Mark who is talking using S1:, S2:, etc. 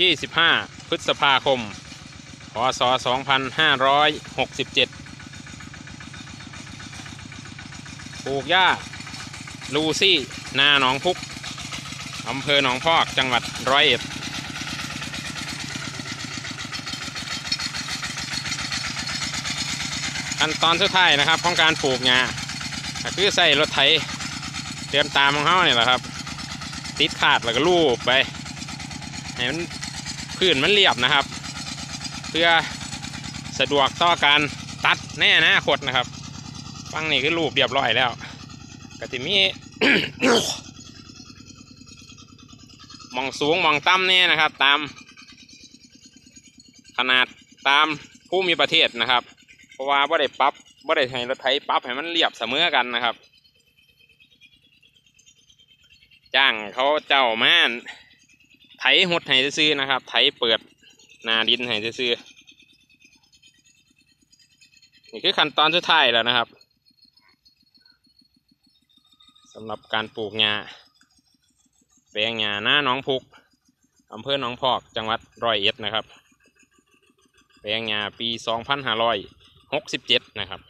S1: 25 พฤษภาคม พศ 2567 ปลูกหญ้า ลูซี่ นาหนองพุก อำเภอหนองพอก จังหวัดร้อยเอ็ดขั้นตอนสุดท้ายนะครับของการปลูกหญ้าคือใส่รถไถเตรียมตามของเขาเนี่ยแหละครับ ติดขาดแล้วก็ลูบไปให้มัน พื้นมันเรียบนะครับ เพื่อสะดวกต่อการตัดแน่นาคตนะครับฟังนี่คือรูปเรียบร้อยแล้วก็จะมีมองสูงมองต่ำเนี่ยนะครับ ตาม ขนาดตามผู้มีประเทศนะครับ เพราะว่าบ่ได้ปับบ่ได้ให้รถไถปรับให้มันเรียบเสมอกันนะครับ จ้างเขาเจ้าม่าน ไถหดให้ซื้อนะครับ ไถเปิดนาดินให้ซื้อนี่คือขั้นตอนสุดท้ายแล้วนะครับสำหรับการปลูกงาแปลงงาหน้าหน้องพุกอำเภอหนองพอกจังหวัดร้อยเอ็ดนะครับ แปลงงาปี 2567 นะครับ